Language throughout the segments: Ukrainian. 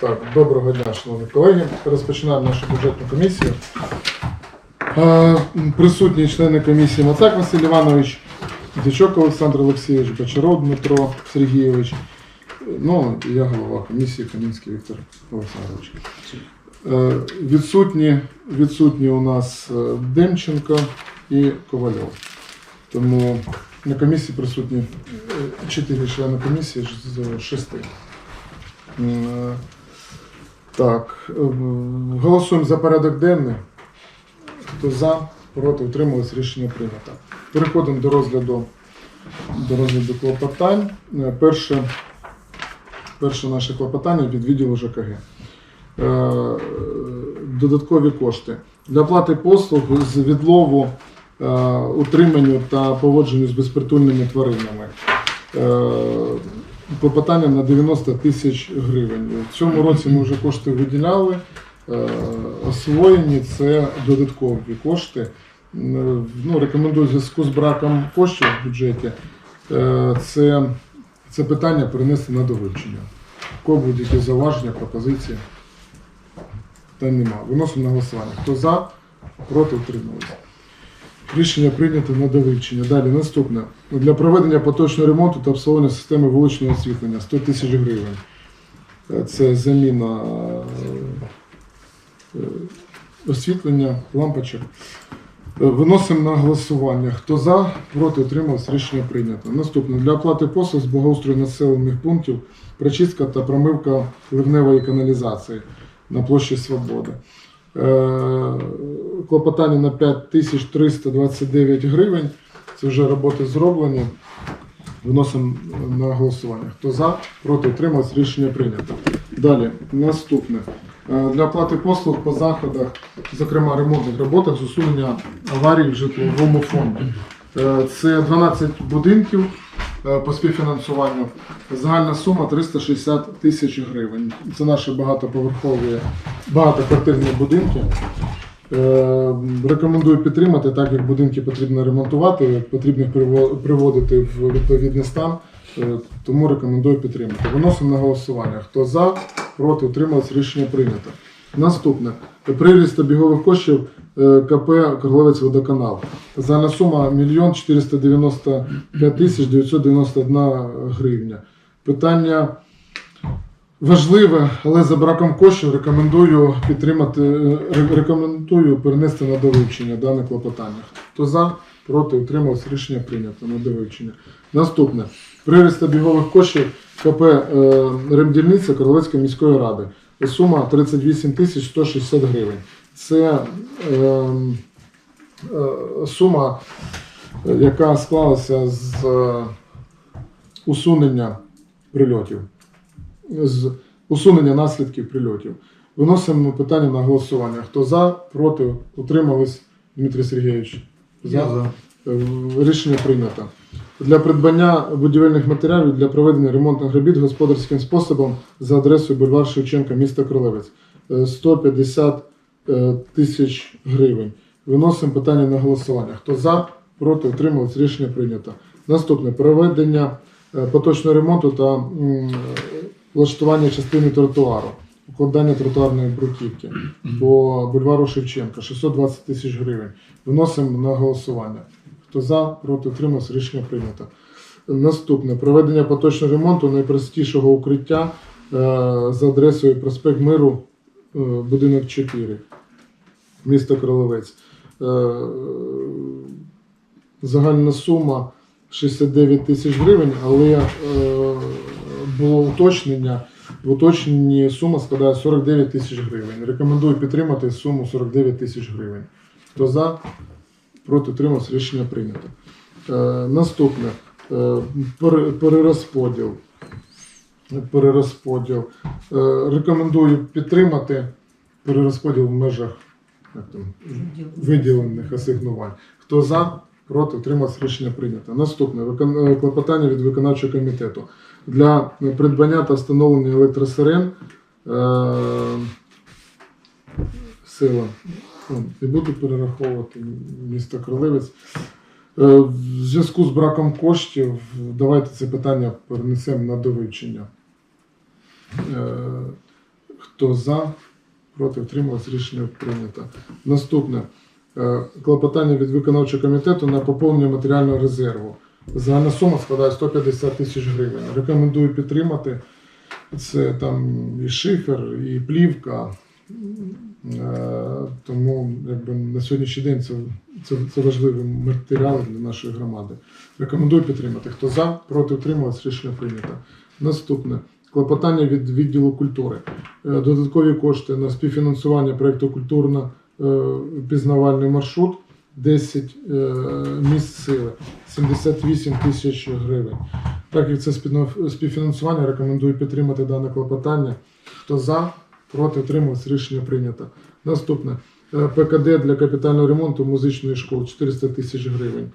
Так, доброго дня, шановні колеги. Розпочинаємо нашу бюджетну комісію. Е, Присутні члени комісії Мацак Василь Іванович, Дячок Олександр Олексійович, Бочаров Дмитро Сергійович. Ну, і я голова комісії Камінський Віктор Олександрович. Е, Відсутні, відсутні у нас е, Демченко і Ковальов. Тому на комісії присутні 4 члени комісії з 6. Так, е, голосуємо за порядок денний. Хто за, проти, утримались, рішення прийнято. Переходимо до розгляду, до розгляду клопотань. Е, Перше, перше наше клопотання від відділу ЖКГ. Е, Додаткові кошти. Для оплати послуг з відлову, е, утриманню та поводженню з безпритульними тваринами. Е, на 90 тисяч гривень. В цьому році ми вже кошти виділяли. Е, Освоєні це додаткові кошти. Е, Ну, рекомендую в зв'язку з браком коштів в бюджеті. е, Це, це питання перенести на довивчення. Кого будь-які зауваження, пропозиції? Та нема. Виносимо на голосування. Хто за, проти утрималися. Рішення прийнято на довивчення. Далі наступне. Для проведення поточного ремонту та обслуговування системи вуличного освітлення 100 тисяч гривень. Е, Це заміна е, освітлення, лампочок. Е, Виносимо на голосування. Хто за, проти утримався, рішення прийнято. Наступне. Для оплати послуг з благоустрою населених пунктів прочистка та промивка ливневої каналізації на площі Свободи. Е, Клопотання на 5329 гривень. Це вже роботи зроблені. Вносимо на голосування. Хто за, проти утримався, рішення прийнято. Далі, наступне. Е, Для оплати послуг по заходах, зокрема ремонтних роботах з усунення аварій в житловому фонді. Е, Це 12 будинків е, по співфінансуванню. Загальна сума 360 тисяч гривень. Це наші багатоповерхові, багатоквартирні будинки. Е, Рекомендую підтримати, так як будинки потрібно ремонтувати, потрібно приводити в відповідний стан. Тому рекомендую підтримати. Виносимо на голосування. Хто за, проти, утрималось, рішення прийнято. Наступне. Приріст обігових коштів КП Карловець водоканал. Загальна сума 1 495 тисяч 991 гривня. Питання важливе, але за браком коштів рекомендую підтримати, е, рекомендую перенести на довивчення дане клопотання. Хто за, проти, утримався, рішення прийнято на довивчення. Наступне. Приріст обігових коштів КП е, Ремдільниця Королевської міської ради. Сума 38 тисяч 160 гривень. Це е, е, сума, яка склалася з е, усунення прильотів, з усунення наслідків прильотів. Виносимо питання на голосування. Хто за, проти, утримались, Дмитрий Сергійович? За. Е, Рішення прийнято. Для придбання будівельних матеріалів для проведення ремонтних робіт господарським способом за адресою бульвар Шевченка, місто Кролевець. Е, 150 е, тисяч гривень. Виносимо питання на голосування. Хто за, проти, утримались, рішення прийнято. Наступне проведення е, поточного ремонту та влаштування частини тротуару, укладання тротуарної бруківки по бульвару Шевченка 620 тисяч гривень. Виносимо на голосування. Хто за, проти, утримався, рішення прийнято. Наступне проведення поточного ремонту найпростішого укриття е, за адресою проспект Миру, е, будинок 4, місто Кроловець. Е, загальна сума 69 тисяч гривень, але е, було уточнення. В уточненні сума складає 49 тисяч гривень. Рекомендую підтримати суму 49 тисяч гривень. Хто за, проти утримався, рішення прийнято. Е, наступне перерозподіл. Перерозподіл. Рекомендую підтримати перерозподіл в межах там, виділених асигнувань. Хто за, проти, утримався, рішення прийнято. Наступне е, клопотання від виконавчого комітету для придбання та встановлення електросирен. Е, сила. Ну, Не буду перераховувати місто Кролевець. Е, В зв'язку з браком коштів давайте це питання перенесемо на довивчення. Е, Хто за? Проти утрималось рішення прийнято. Наступне Е, клопотання від виконавчого комітету на поповнення матеріального резерву. Загальна сума складає 150 тисяч гривень. Рекомендую підтримати. Це там і шифер, і плівка. Е, Тому якби, на сьогоднішній день це, це, це важливі матеріали для нашої громади. Рекомендую підтримати. Хто за, проти утрималось, рішення прийнято. Наступне клопотання від відділу культури. Е, Додаткові кошти на співфінансування проєкту культурно е, маршрут 10 е, місць сили 78 тисяч гривень. Так як це співфінансування, рекомендую підтримати дане клопотання. Хто за, проти утримався, рішення прийнято. Наступне ПКД для капітального ремонту музичної школи 400 тисяч гривень.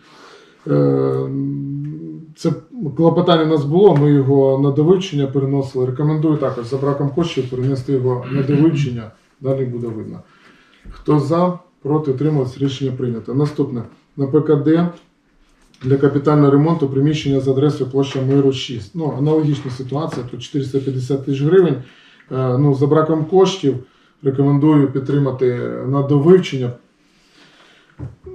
Це клопотання у нас було, ми його на довивчення переносили. Рекомендую також за браком коштів перенести його на довивчення, далі буде видно. Хто за, проти утримався, рішення прийнято. Наступне на ПКД для капітального ремонту приміщення з адресою площа Миру 6. Ну, аналогічна ситуація, тут 450 тисяч гривень. Е, Ну, за браком коштів рекомендую підтримати на довивчення.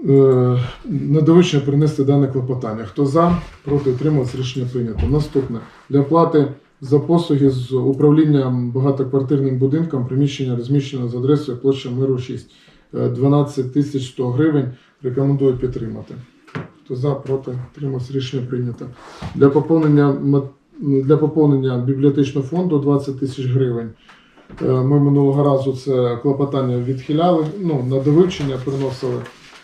Е, На принести дане клопотання. Хто за, проти утримався, рішення прийнято. Наступне для оплати за послуги з управлінням багатоквартирним будинком приміщення розміщено з адресою площа Миру 6. Е, 12 тисяч 100 гривень. Рекомендую підтримати. Хто за, проти, утримався, рішення прийнято. Для поповнення для поповнення бібліотечного фонду 20 тисяч гривень. Е, Ми минулого разу це клопотання відхиляли, ну, на довивчення приносили.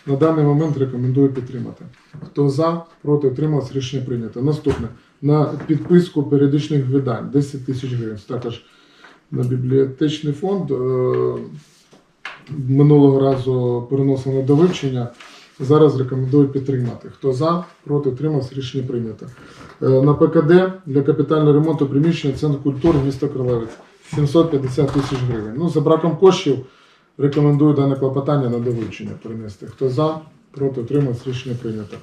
На даний момент рекомендую підтримати. Хто за, проти утримався, рішення прийнято. Наступне на підписку періодичних видань 10 тисяч гривень. Також на бібліотечний фонд. Е, Минулого разу переносили на довивчення. Зараз рекомендую підтримати. Хто за, проти утримався, рішення прийнято. Е, На ПКД для капітального ремонту приміщення Центр культури міста Кролевець 750 тисяч гривень. Ну, за браком коштів рекомендую дане клопотання на довивчення перенести. Хто за, проти утримався, рішення прийнято.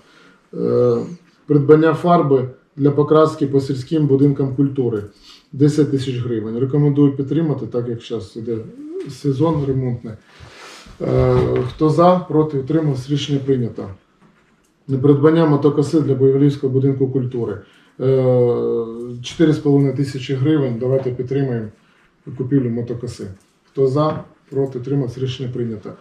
Е, Придбання фарби для покраски по сільським будинкам культури 10 тисяч гривень. Рекомендую підтримати, так як зараз іде сезон ремонтний. Е, Хто за, проти утримався, рішення прийнято. Придбання мотокоси для Боєвлівського будинку культури. Е, 4,5 тисячі гривень. Давайте підтримаємо купівлю мотокоси. Хто за, проти утримався, рішення прийнято.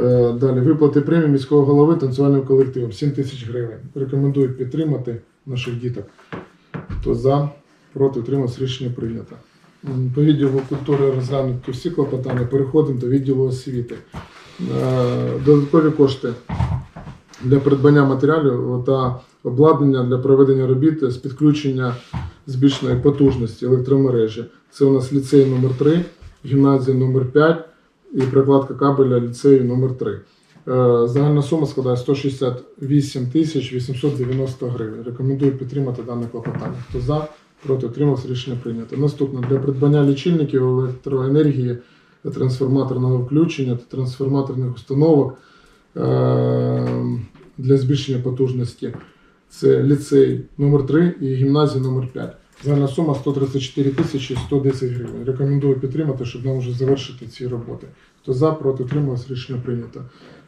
Е, Далі виплати премії міського голови танцювальним колективом 7 тисяч гривень. Рекомендую підтримати наших діток. Хто за, проти утримався, рішення прийнято. По відділу культури розглянуті всі клопотання. Переходимо до відділу освіти. Е, Додаткові кошти для придбання матеріалів та обладнання для проведення робіт з підключення збільшеної потужності електромережі. Це у нас ліцей номер 3 гімназія номер 5 і прикладка кабеля ліцею номер 3 Е, Загальна сума складає 168 тисяч 890 гривень. Рекомендую підтримати дане клопотання. Хто за, проти утримався, рішення прийнято. Наступне для придбання лічильників електроенергії, трансформаторного включення та трансформаторних установок е, для збільшення потужності. Це ліцей номер 3 і гімназія номер 5. Загальна сума 134 тисячі 110 гривень. Рекомендую підтримати, щоб нам вже завершити ці роботи. Хто за, проти утрималось, рішення прийнято.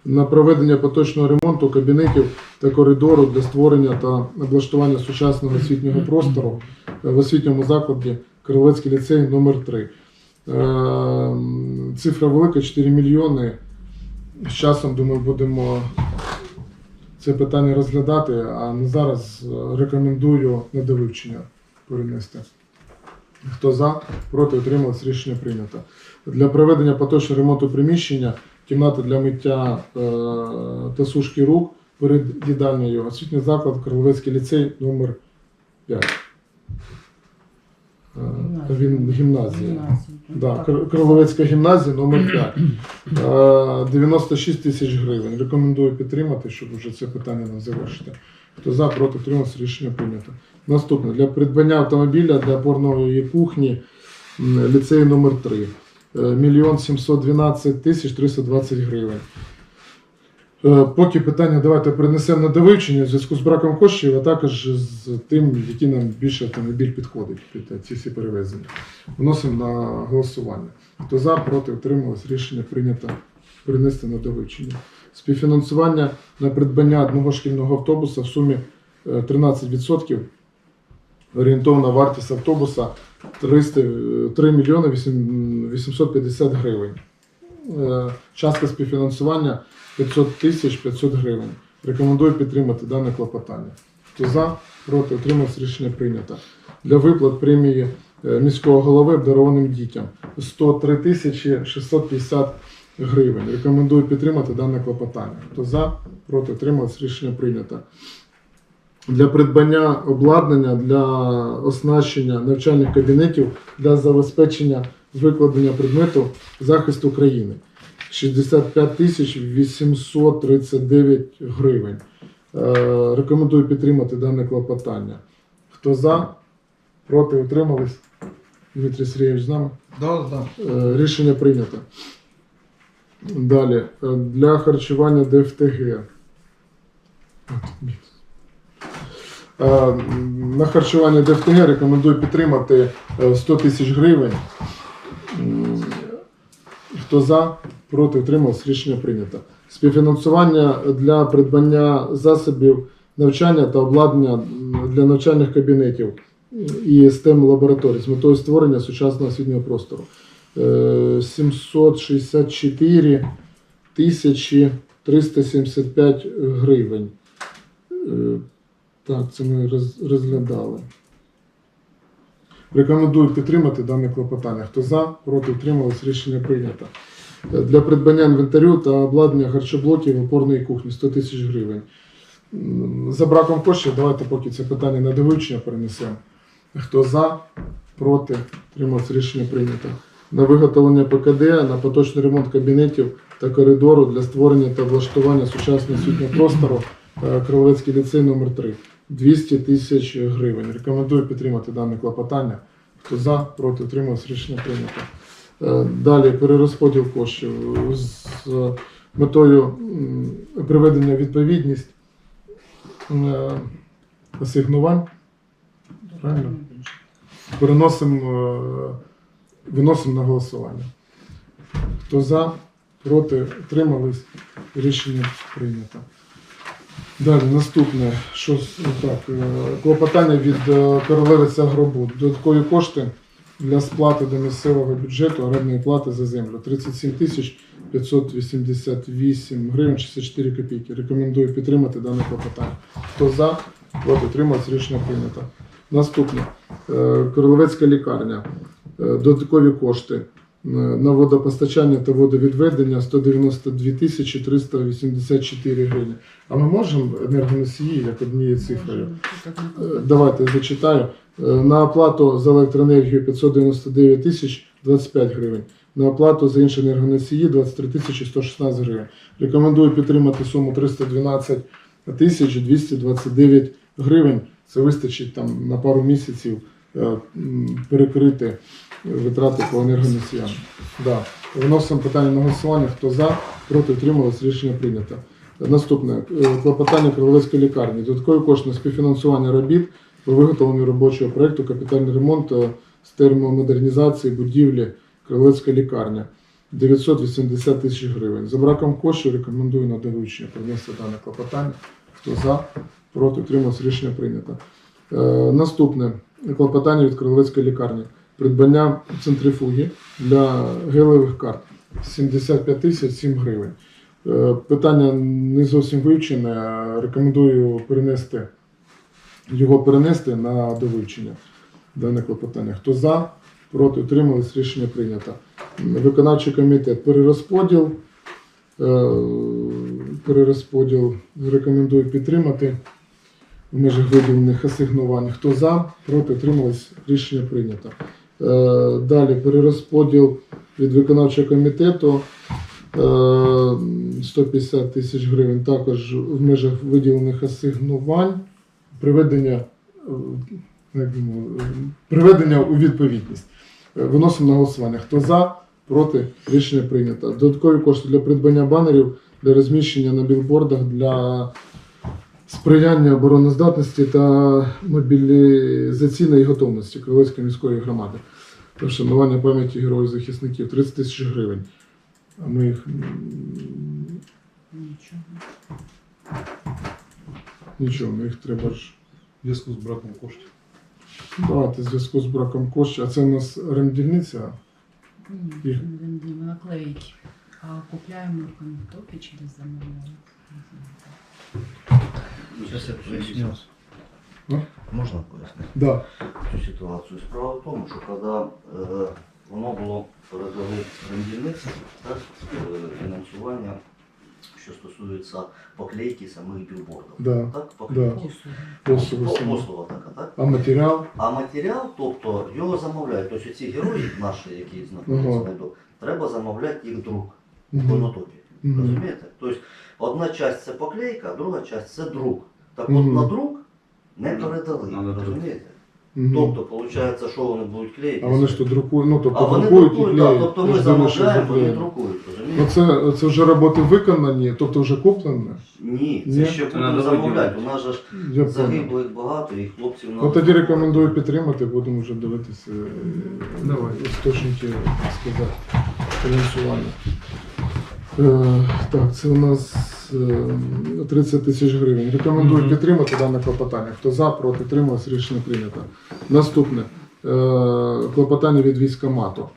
На проведення поточного ремонту кабінетів та коридору для створення та облаштування сучасного освітнього простору в освітньому закладі Крилецький ліцей номер 3 Е, Цифра велика 4 мільйони. З часом, думаю, будемо це питання розглядати, а на зараз е, рекомендую на довивчення перенести. Хто за, проти утрималось, рішення прийнято. Для проведення поточного ремонту приміщення, кімната для миття е, та сушки рук перед їдальнею, освітній заклад Кроловецький ліцей номер 5. Е, Він гімназія. Да, Кр- Кроловецька гімназія номер 5. Е, 96 тисяч гривень. Рекомендую підтримати, щоб вже це питання нам завершити. Хто за, проти утримався, рішення прийнято. Наступне для придбання автомобіля для опорної кухні ліцей номер 3 Мільйон 712 тисяч 320 гривень. Е, Поки питання давайте перенесемо на довивчення в зв'язку з браком коштів, а також з тим, які нам більше автомобіль підходить під ці всі перевезення. Вносимо на голосування. Хто за, проти, утрималось, рішення прийнято перенести на довивчення. Співфінансування на придбання одного шкільного автобуса в сумі е, 13%. Орієнтовна вартість автобуса 300, е, 3 мільйони 850 гривень. Е, Частка співфінансування 500 тисяч 500 гривень. Рекомендую підтримати дане клопотання. Хто за, проти, утримався, рішення прийнято. Для виплат премії е, міського голови обдарованим дітям 103 тисячі 650 гривень. Рекомендую підтримати дане клопотання. Хто за, проти, утримався, рішення прийнято. Для придбання обладнання для оснащення навчальних кабінетів для забезпечення викладення предмету захисту України 65 тисяч 839 гривень. Е, Рекомендую підтримати дане клопотання. Хто за, проти, утримались? Дмитрій Сергійович з нами. Да, да. Е, Рішення прийнято. Далі. Е, Для харчування ДФТГ. Е, На харчування ДФТГ рекомендую підтримати е, 100 тисяч гривень. Хто за, проти утримався, рішення прийнято. Співфінансування для придбання засобів навчання та обладнання для навчальних кабінетів і STEM лабораторій з метою створення сучасного освітнього простору. Е, 764 тисячі 375 гривень. Так, це ми розглядали. Рекомендую підтримати дане клопотання. Хто за, проти утрималось, рішення прийнято. Е, Для придбання інвентарю та обладнання харчоблоків опорної кухні 100 тисяч гривень. За браком коштів, давайте поки це питання на довивчення перенесемо. Хто за, проти, утрималось, рішення прийнято. На виготовлення ПКД, на поточний ремонт кабінетів та коридору для створення та влаштування сучасного освітнього простору е, Кролевецький ліцей номер 3 200 тисяч гривень. Рекомендую підтримати дане клопотання. Хто за, проти, утримався, рішення прийнято. Е, Далі перерозподіл коштів з метою приведення відповідність е, асигнувань. Правильно? Переносимо, е, виносимо на голосування. Хто за, проти, утримались, рішення прийнято. Далі наступне, що з- так, е, клопотання від е, королевиця Гробу. Додаткові кошти для сплати до місцевого бюджету орендної плати за землю 37 тисяч 588 гривень 64 копійки. Рекомендую підтримати дане клопотання. Хто за, проти, утримався, рішення прийнято. Наступне. Е, Королевецька лікарня. Е, Додаткові кошти е, на водопостачання та водовідведення 192 тисячі 384 гривні. А ми можемо енергоносії як однією цифрою? Е, Давайте зачитаю. Е, На оплату за електроенергію 599 тисяч 25 гривень. На оплату за інші енергоносії 23 тисячі 116 гривень. Рекомендую підтримати суму 312 тисяч 229 гривень. Це вистачить там на пару місяців е, перекрити витрати по енергоносіям. Да. Виносимо питання на голосування. Хто за, проти утрималось, рішення прийнято. Наступне Е, клопотання Криловецької лікарні. Додаткові кошти на співфінансування робіт по виготовленню робочого проєкту капітальний ремонт е, з термомодернізації будівлі Криловецька лікарня 980 тисяч гривень. За браком коштів рекомендую на доручення принести дане клопотання. Хто за, проти утримався, рішення прийнято. Е, наступне клопотання від Криловецької лікарні. Придбання центрифуги для гелевих карт 75 тисяч 7 гривень. Е, Питання не зовсім вивчене. Рекомендую перенести його перенести на довивчення дане клопотання. Хто за, проти, утримались, рішення прийнято. Виконавчий комітет перерозподіл. Е, Перерозподіл рекомендую підтримати в межах виділених асигнувань. Хто за, проти, утримались, рішення прийнято. Е, Далі перерозподіл від виконавчого комітету. Е, 150 тисяч гривень також в межах виділених асигнувань, приведення, е, е, приведення у відповідність. Е, Виносимо на голосування. Хто за, проти, рішення прийнято. Додаткові кошти для придбання банерів для розміщення на білбордах для сприяння обороноздатності та мобілізаційної готовності Кривецької міської громади. Та Вшанування пам'яті героїв захисників 30 тисяч гривень. А ми їх Нічого. нічого, ми їх треба ж. В зв'язку з браком коштів. Давайте в зв'язку з браком коштів. А це у нас ремдільниця. Ні, Їх- діє наклеїть. А купляємо в через замовлення. Сейчас я поясню. Можна пояснити Да. цю ситуацію? Справа в тому, що коли е, воно було передали рендільниці, так, е, фінансування, що стосується поклейки самих білбордів. Да. Так, поклейки. Послуги Послуга така, так? А матеріал? А матеріал, тобто його замовляють. Тобто ці герої наші, які знаходяться на треба замовляти їх друк в Конотопі. Розумієте? Тобто одна часть це поклейка, а друга часть це друк. Так от на друк не передали, розумієте? Тобто, виходить, що вони будуть клеїти? А вони ж то друкують, ну а тобто вони друкують і друкують, клеють. тобто ми замовляємо, вони друкують, Ну це, це вже роботи виконані, тобто вже куплені. Ні, Ні? це ще Це будемо замовляти. У нас же ж Я загиблих багато і хлопців Ну тоді рекомендую підтримати, будемо вже дивитися е, Давай. істочники, так сказати, фінансування. Е, так, це у нас е, 30 тисяч гривень. Рекомендую Мгм. підтримати дане клопотання. Хто за, проти, трималось, рішення прийнято. Наступне. Е, клопотання від військомату.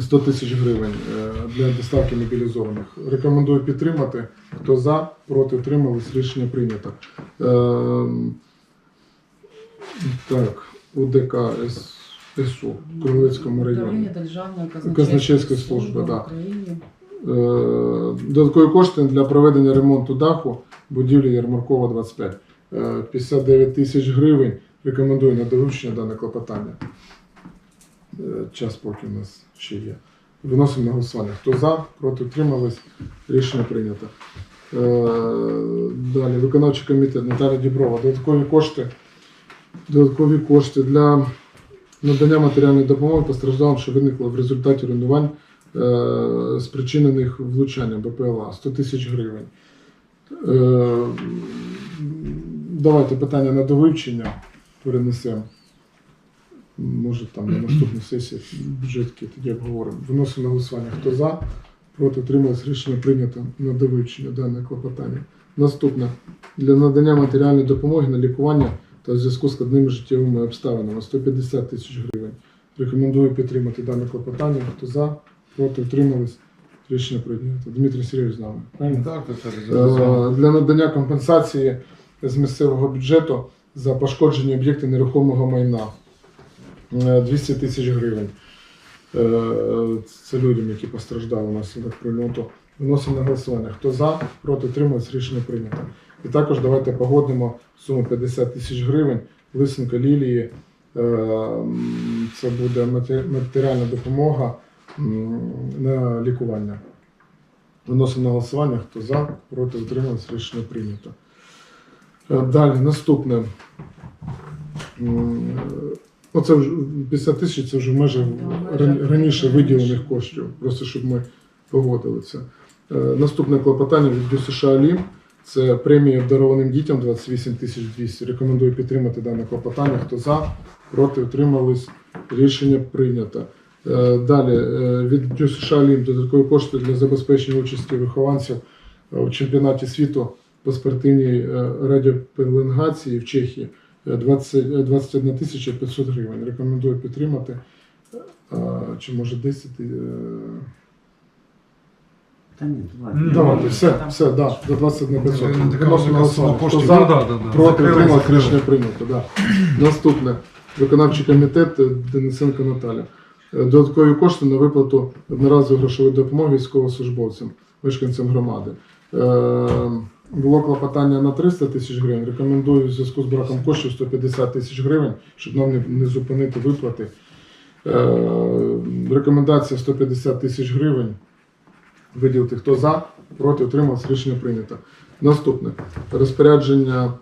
100 тисяч гривень е, для доставки мобілізованих. Рекомендую підтримати. Хто за, проти, утримались, рішення прийнято. Е, так, УДК СУ в Кровецькому районі. Державної Казначейської служби, да. Е, Додаткові кошти для проведення ремонту даху будівлі Ярмаркова 25. Е, 59 тисяч гривень. Рекомендую на доручення дане клопотання. Е, Час поки у нас ще є. Виносимо на голосування. Хто за, проти утримались, рішення прийнято. Е, Далі, виконавчий комітет Наталя Діброва. Додаткові кошти. Додаткові кошти для надання матеріальної допомоги постраждалим, що виникло в результаті руйнувань е, спричинених влучанням БПЛА 100 тисяч гривень. Е, Давайте питання на довивчення перенесемо. Може там на наступну сесію бюджетки тоді обговоримо. Виносимо на голосування. Хто за, проти утрималось рішення прийнято на довивчення дане клопотання. Наступне для надання матеріальної допомоги на лікування та в зв'язку з складними життєвими обставинами 150 тисяч гривень. Рекомендую підтримати дане клопотання. Хто за, проти утримались. Рішення прийнято. Дмитрий Сергійович з нами. Правильно? Так, так, Е, так. Для надання компенсації з місцевого бюджету за пошкоджені об'єкти нерухомого майна Е, 200 тисяч гривень. Е, Це людям, які постраждали внаслідок прильоту. Виносимо на голосування. Хто за, проти утримались, рішення прийнято. І також давайте погодимо суму 50 тисяч гривень Лисенко Лілії. Е, Це буде мате- матеріальна допомога на лікування. Виносимо на голосування. Хто за, проти утримались, рішення прийнято. Е, Далі, наступне. Оце вже 50 тисяч це вже в межах раніше виділених коштів, просто щоб ми погодили це. Е, Наступне клопотання від ДЮСШ Лім. Це премія обдарованим дітям 28 тисяч 200. Рекомендую підтримати дане клопотання. Хто за, проти, утримались. Рішення прийнято. Е, Далі е, від ДЮСШ Лім додаткові кошти для забезпечення участі вихованців е, у чемпіонаті світу по спортивній радіопеленгації в Чехії. Е, 20, е, 21 тисяча 500 гривень. Рекомендую підтримати. Чи може 10? е, Та ні, давай. Давайте, все, все, да, до 21 500. Це не Виносимо на голосування. Хто за, Ну, да, да, да. проти, Закрили, рішення прийнято. Да. Наступне. Виконавчий комітет Денисенко Наталя. Додаткові кошти на виплату одноразової грошової допомоги військовослужбовцям, мешканцям громади. Е, Було клопотання на 300 тисяч гривень. Рекомендую в зв'язку з браком коштів 150 тисяч гривень, щоб нам не, зупинити виплати. Е, Рекомендація 150 тисяч гривень. Виділити хто за, проти, утримався, рішення прийнято. Наступне розпорядження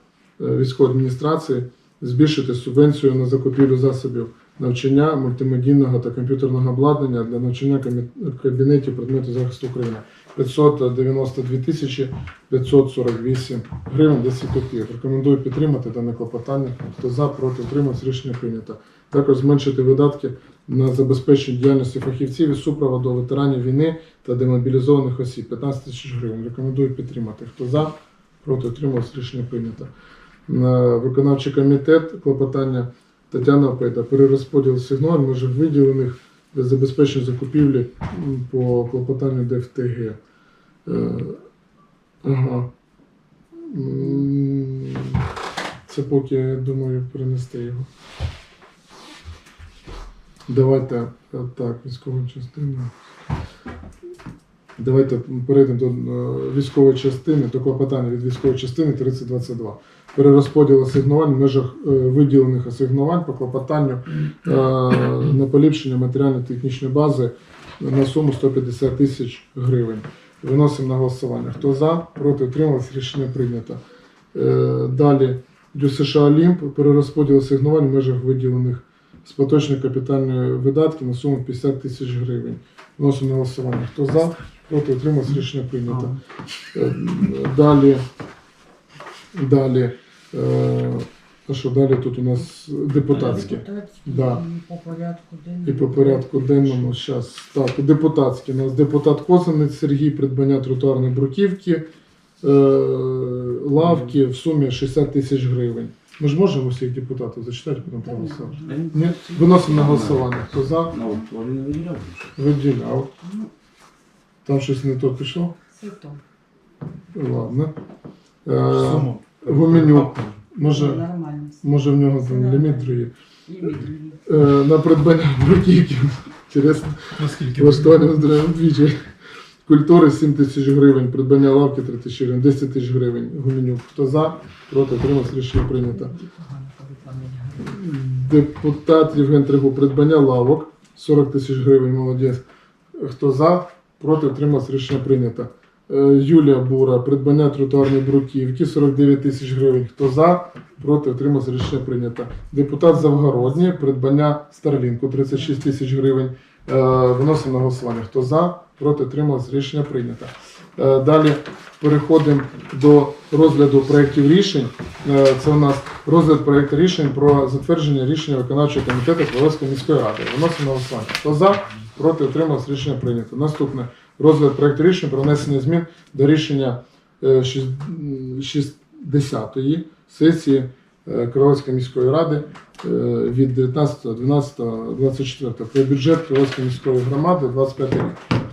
е, військової адміністрації збільшити субвенцію на закупівлю засобів навчання мультимедійного та комп'ютерного обладнання для навчання кабінетів предметів захисту України. 592 тисячі 548 гривень 10 копійок. Рекомендую підтримати дане клопотання. Хто за, проти, утримався, рішення прийнято. Також зменшити видатки на забезпечення діяльності фахівців із супроводу ветеранів війни та демобілізованих осіб 15 тисяч гривень. Рекомендую підтримати. Хто за, проти, утримався, рішення прийнято. Виконавчий комітет клопотання Тетяна Педа перерозподіл сигнал межах виділених для забезпечення закупівлі по клопотанню ДФТГ. Е, Ага. Це поки, я думаю, перенести його. Давайте е, так, військова частина. Давайте перейдемо до е, військової частини, до клопотання від військової частини 3022. Перерозподіл асигнувань в межах е, виділених асигнувань по клопотанню е, на поліпшення матеріально-технічної бази на суму 150 тисяч гривень. Виносимо на голосування. Хто за, проти утримався, рішення прийнято. Далі до США Олімп перерозподіл асигнувань в межах виділених з поточної капітальної видатки на суму 50 тисяч гривень. Виносимо на голосування. Хто за, проти утримався, рішення прийнято. Е, Далі, далі, е, а що далі тут у нас депутатські. Да. і по порядку денному. І по порядку денному зараз. Так, депутатські. У нас депутат Козанець Сергій, придбання тротуарної бруківки, е, лавки в сумі 60 тисяч гривень. Ми ж можемо всіх депутатів зачитати, потім проголосувати. Ні? Виносимо на голосування. Хто за? Ну. Виділяв. Там щось не то пішло? то. Ладно. Е. Гуменюк. Може, Нормально. може в нього там ліміт другий. Ліміт. Е, на придбання бруківки. Інтересно. Наскільки? Влаштування здоров'я двічі. Культури 7 тисяч гривень, придбання лавки 3 тисячі гривень, 10 тисяч гривень. Гуменюк. Хто за? Проти отримав рішення прийнято. Погано. Депутат Євген Тригу, придбання лавок 40 тисяч гривень, молодець. Хто за? Проти отримав рішення прийнято. Е, Юлія Бура, придбання тротуарної бруківки 49 тисяч гривень. Хто за? Проти отримав рішення прийнято. Депутат Завгородній, придбання Старлінку 36 тисяч гривень. Е, Виносимо на голосування. Хто за? Проти отримав рішення прийнято. Е, Далі переходимо до розгляду проєктів рішень. Це у нас розгляд проєкту рішень про затвердження рішення виконавчого комітету Хмельницької міської ради. Виносимо на голосування. Хто за? Проти отримав рішення прийнято. Наступне розгляд проєкту рішення про внесення змін до рішення е, шість- м, 60-ї сесії е, Кривоцької міської ради е, від 19.12.24 про бюджет Кривоцької міської громади 25 рік.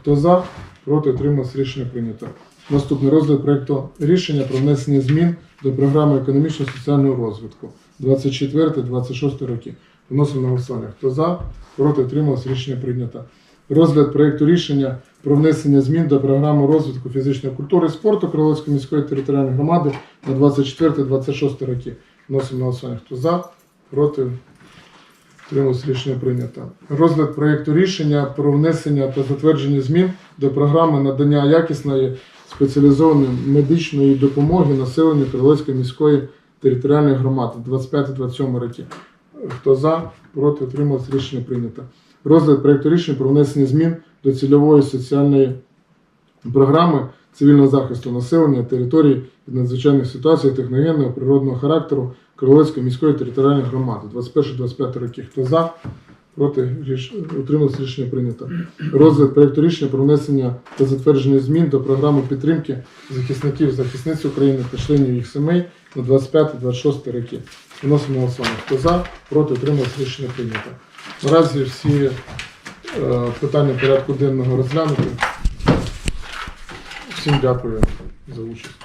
Хто за? Проти отримав рішення прийнято. Наступний розгляд проєкту рішення про внесення змін до програми економічно-соціального розвитку 24-26 роки. Вносимо на голосування. Хто за? Проти отрималось рішення прийнято. Розгляд проєкту рішення про внесення змін до програми розвитку фізичної культури і спорту Криловської міської територіальної громади на 24-26 роки. Вносимо на голосування. Хто за? Проти Утрималось рішення прийнято. Розгляд проєкту рішення про внесення та затвердження змін до програми надання якісної спеціалізованої медичної допомоги населенню Криловської міської територіальної громади 25-27 роки. Хто за, проти утрималось рішення прийнято. Розгляд проєкту рішення про внесення змін до цільової соціальної програми цивільного захисту населення території від надзвичайних ситуацій техногенного природного характеру Криловської міської територіальної громади 21-25 роки. Хто за? Проти ріш... утрималось рішення прийнято. Розгляд проєкту рішення про внесення та затвердження змін до програми підтримки захисників захисниць України та членів їх сімей на 25-26 роки. Виносимо на голосування. Хто за? Проти утрималось рішення прийнято. Наразі всі е, питання порядку денного розглянуті. Всім дякую за участь.